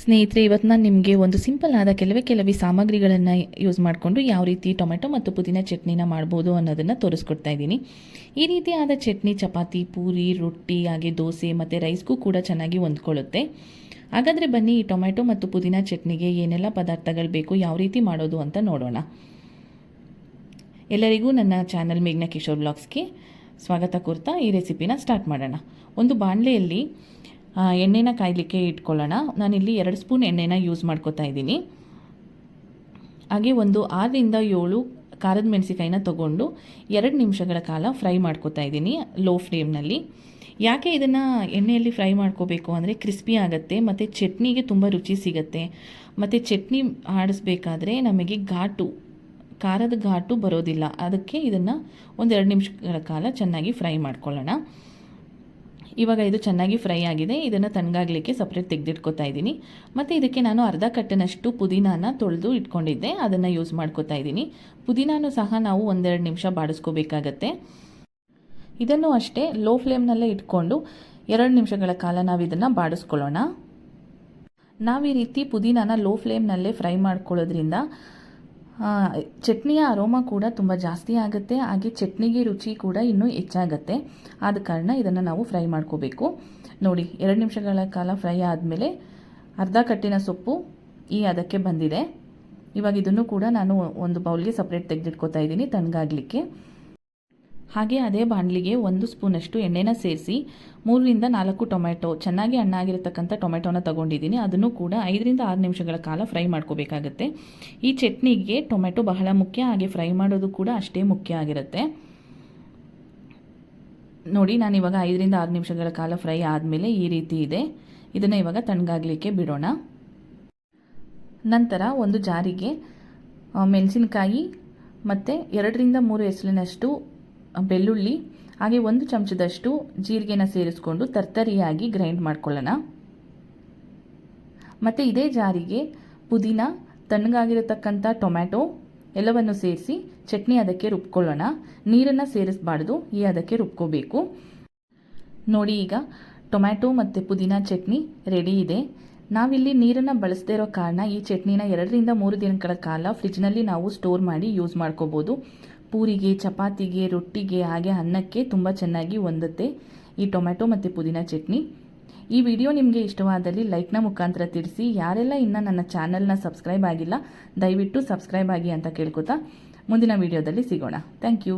ಸ್ನೇಹಿತರೆ, ಇವತ್ತು ನಾನು ನಿಮಗೆ ಒಂದು ಸಿಂಪಲ್ ಆದ ಕೆಲವೇ ಕೆಲವೇ ಸಾಮಗ್ರಿಗಳನ್ನು ಯೂಸ್ ಮಾಡಿಕೊಂಡು ಯಾವ ರೀತಿ ಟೊಮೆಟೊ ಮತ್ತು ಪುದೀನ ಚಟ್ನಿನ ಮಾಡ್ಬೋದು ಅನ್ನೋದನ್ನು ತೋರಿಸ್ಕೊಡ್ತಾ ಇದ್ದೀನಿ. ಈ ರೀತಿಯಾದ ಚಟ್ನಿ, ಚಪಾತಿ, ಪೂರಿ, ರೊಟ್ಟಿ, ಹಾಗೆ ದೋಸೆ ಮತ್ತು ರೈಸ್ಗೂ ಕೂಡ ಚೆನ್ನಾಗಿ ಹೊಂದ್ಕೊಳ್ಳುತ್ತೆ. ಹಾಗಾದರೆ ಬನ್ನಿ ಈ ಟೊಮೆಟೊ ಮತ್ತು ಪುದೀನ ಚಟ್ನಿಗೆ ಏನೆಲ್ಲ ಪದಾರ್ಥಗಳು ಬೇಕು, ಯಾವ ರೀತಿ ಮಾಡೋದು ಅಂತ ನೋಡೋಣ. ಎಲ್ಲರಿಗೂ ನನ್ನ ಚಾನಲ್ ಮೇಘ್ನ ಕಿಶೋರ್ ಬ್ಲಾಗ್ಸ್ಗೆ ಸ್ವಾಗತ ಕೋರ್ತಾ ಈ ರೆಸಿಪಿನ ಸ್ಟಾರ್ಟ್ ಮಾಡೋಣ. ಒಂದು ಬಾಣಲೆಯಲ್ಲಿ ಎಣ್ಣೆನ ಕಾಯಲಿಕ್ಕೆ ಇಟ್ಕೊಳ್ಳೋಣ. ನಾನಿಲ್ಲಿ ಎರಡು ಸ್ಪೂನ್ ಎಣ್ಣೆನ ಯೂಸ್ ಮಾಡ್ಕೋತಾ ಇದ್ದೀನಿ. ಹಾಗೆ ಒಂದು ಆರರಿಂದ ಏಳು ಖಾರದ ಮೆಣಸಿಕಾಯಿನ ತಗೊಂಡು ಎರಡು ನಿಮಿಷಗಳ ಕಾಲ ಫ್ರೈ ಮಾಡ್ಕೋತಾ ಇದ್ದೀನಿ ಲೋ ಫ್ಲೇಮ್ನಲ್ಲಿ. ಯಾಕೆ ಇದನ್ನು ಎಣ್ಣೆಯಲ್ಲಿ ಫ್ರೈ ಮಾಡ್ಕೋಬೇಕು ಅಂದರೆ ಕ್ರಿಸ್ಪಿ ಆಗುತ್ತೆ, ಮತ್ತು ಚಟ್ನಿಗೆ ತುಂಬ ರುಚಿ ಸಿಗುತ್ತೆ. ಮತ್ತು ಚಟ್ನಿ ಆಡಿಸ್ಬೇಕಾದ್ರೆ ನಮಗೆ ಘಾಟು, ಖಾರದ ಘಾಟು ಬರೋದಿಲ್ಲ. ಅದಕ್ಕೆ ಇದನ್ನು ಒಂದೆರಡು ನಿಮಿಷಗಳ ಕಾಲ ಚೆನ್ನಾಗಿ ಫ್ರೈ ಮಾಡ್ಕೊಳ್ಳೋಣ. ಇವಾಗ ಇದು ಚೆನ್ನಾಗಿ ಫ್ರೈ ಆಗಿದೆ, ಇದನ್ನು ತಣ್ಣಗಾಗಲಿಕ್ಕೆ ಸಪ್ರೇಟ್ ತೆಗೆದಿಟ್ಕೊತಾ ಇದ್ದೀನಿ. ಮತ್ತು ಇದಕ್ಕೆ ನಾನು ಅರ್ಧ ಕಟ್ಟಿನಷ್ಟು ಪುದೀನಾನ ತೊಳೆದು ಇಟ್ಕೊಂಡಿದ್ದೆ, ಅದನ್ನು ಯೂಸ್ ಮಾಡ್ಕೋತಾ ಇದ್ದೀನಿ. ಪುದೀನಾನು ಸಹ ನಾವು ಒಂದೆರಡು ನಿಮಿಷ ಬಾಡಿಸ್ಕೋಬೇಕಾಗತ್ತೆ. ಇದನ್ನು ಅಷ್ಟೇ ಲೋ ಫ್ಲೇಮ್ನಲ್ಲೇ ಇಟ್ಕೊಂಡು ಎರಡು ನಿಮಿಷಗಳ ಕಾಲ ನಾವು ಇದನ್ನು ಬಾಡಿಸ್ಕೊಳ್ಳೋಣ. ನಾವು ಈ ರೀತಿ ಪುದೀನಾನ ಲೋ ಫ್ಲೇಮ್ನಲ್ಲೇ ಫ್ರೈ ಮಾಡ್ಕೊಳ್ಳೋದ್ರಿಂದ ಚಟ್ನಿಯ ಅರೋಮ ಕೂಡ ತುಂಬ ಜಾಸ್ತಿ ಆಗುತ್ತೆ, ಹಾಗೆ ಚಟ್ನಿಗೆ ರುಚಿ ಕೂಡ ಇನ್ನೂ ಹೆಚ್ಚಾಗತ್ತೆ. ಆದ ಕಾರಣ ಇದನ್ನು ನಾವು ಫ್ರೈ ಮಾಡ್ಕೋಬೇಕು. ನೋಡಿ, ಎರಡು ನಿಮಿಷಗಳ ಕಾಲ ಫ್ರೈ ಆದಮೇಲೆ ಅರ್ಧ ಕಟ್ಟಿನ ಸೊಪ್ಪು ಈ ಅದಕ್ಕೆ ಬಂದಿದೆ. ಇವಾಗ ಇದನ್ನು ಕೂಡ ನಾನು ಒಂದು ಬೌಲ್ಗೆ ಸಪ್ರೇಟ್ ತೆಗೆದಿಟ್ಕೋತಾ ಇದ್ದೀನಿ, ತಣ್ಣಗಾಗಲಿಕ್ಕೆ. ಹಾಗೆ ಅದೇ ಬಾಣಲಿಗೆ ಒಂದು ಸ್ಪೂನಷ್ಟು ಎಣ್ಣೆನ ಸೇರಿಸಿ ಮೂರರಿಂದ ನಾಲ್ಕು ಟೊಮೆಟೊ ಚೆನ್ನಾಗಿ ಹಣ್ಣಾಗಿರತಕ್ಕಂಥ ಟೊಮೆಟೊನ ತಗೊಂಡಿದ್ದೀನಿ. ಅದನ್ನು ಕೂಡ ಐದರಿಂದ ಆರು ನಿಮಿಷಗಳ ಕಾಲ ಫ್ರೈ ಮಾಡ್ಕೋಬೇಕಾಗತ್ತೆ. ಈ ಚಟ್ನಿಗೆ ಟೊಮೆಟೊ ಬಹಳ ಮುಖ್ಯ, ಹಾಗೆ ಫ್ರೈ ಮಾಡೋದು ಕೂಡ ಅಷ್ಟೇ ಮುಖ್ಯ ಆಗಿರುತ್ತೆ. ನೋಡಿ, ನಾನು ಇವಾಗ ಐದರಿಂದ ಆರು ನಿಮಿಷಗಳ ಕಾಲ ಫ್ರೈ ಆದಮೇಲೆ ಈ ರೀತಿ ಇದೆ. ಇದನ್ನು ಇವಾಗ ತಣ್ಣಗಾಗಲಿಕ್ಕೆ ಬಿಡೋಣ. ನಂತರ ಒಂದು ಜಾರಿಗೆ ಮೆಣಸಿನಕಾಯಿ ಮತ್ತು ಎರಡರಿಂದ ಮೂರು ಹೆಸರಿನಷ್ಟು ಬೆಳ್ಳುಳ್ಳಿ, ಹಾಗೆ ಒಂದು ಚಮಚದಷ್ಟು ಜೀರಿಗೆನ ಸೇರಿಸ್ಕೊಂಡು ತರ್ತರಿಯಾಗಿ ಗ್ರೈಂಡ್ ಮಾಡ್ಕೊಳ್ಳೋಣ. ಮತ್ತು ಇದೇ ಜಾರಿಗೆ ಪುದೀನ, ತಣ್ಣಗಾಗಿರತಕ್ಕಂಥ ಟೊಮ್ಯಾಟೊ ಎಲ್ಲವನ್ನು ಸೇರಿಸಿ ಚಟ್ನಿ ಅದಕ್ಕೆ ರುಬ್ಕೊಳ್ಳೋಣ. ನೀರನ್ನು ಸೇರಿಸಬಾರ್ದು, ಈ ಅದಕ್ಕೆ ರುಬ್ಕೋಬೇಕು. ನೋಡಿ ಈಗ ಟೊಮ್ಯಾಟೊ ಮತ್ತು ಪುದೀನ ಚಟ್ನಿ ರೆಡಿ ಇದೆ. ನಾವಿಲ್ಲಿ ನೀರನ್ನು ಬಳಸದೇ ಇರೋ ಕಾರಣ ಈ ಚಟ್ನಿನ ಎರಡರಿಂದ ಮೂರು ದಿನಗಳ ಕಾಲ ಫ್ರಿಜ್ನಲ್ಲಿ ನಾವು ಸ್ಟೋರ್ ಮಾಡಿ ಯೂಸ್ ಮಾಡ್ಕೋಬೋದು. ಪೂರಿಗೆ, ಚಪಾತಿಗೆ, ರೊಟ್ಟಿಗೆ, ಹಾಗೆ ಅನ್ನಕ್ಕೆ ತುಂಬ ಚೆನ್ನಾಗಿ ಹೊಂದುತ್ತೆ ಈ ಟೊಮ್ಯಾಟೊ ಮತ್ತು ಪುದೀನ ಚಟ್ನಿ. ಈ ವಿಡಿಯೋ ನಿಮಗೆ ಇಷ್ಟವಾದಲ್ಲಿ ಲೈಕ್ನ ಮುಖಾಂತರ ತಿಳಿಸಿ. ಯಾರೆಲ್ಲ ಇನ್ನೂ ನನ್ನ ಚಾನಲ್ನ ಸಬ್ಸ್ಕ್ರೈಬ್ ಆಗಿಲ್ಲ, ದಯವಿಟ್ಟು ಸಬ್ಸ್ಕ್ರೈಬ್ ಆಗಿ ಅಂತ ಕೇಳ್ಕೊತಾ. ಮುಂದಿನ ವಿಡಿಯೋದಲ್ಲಿ ಸಿಗೋಣ. Thank you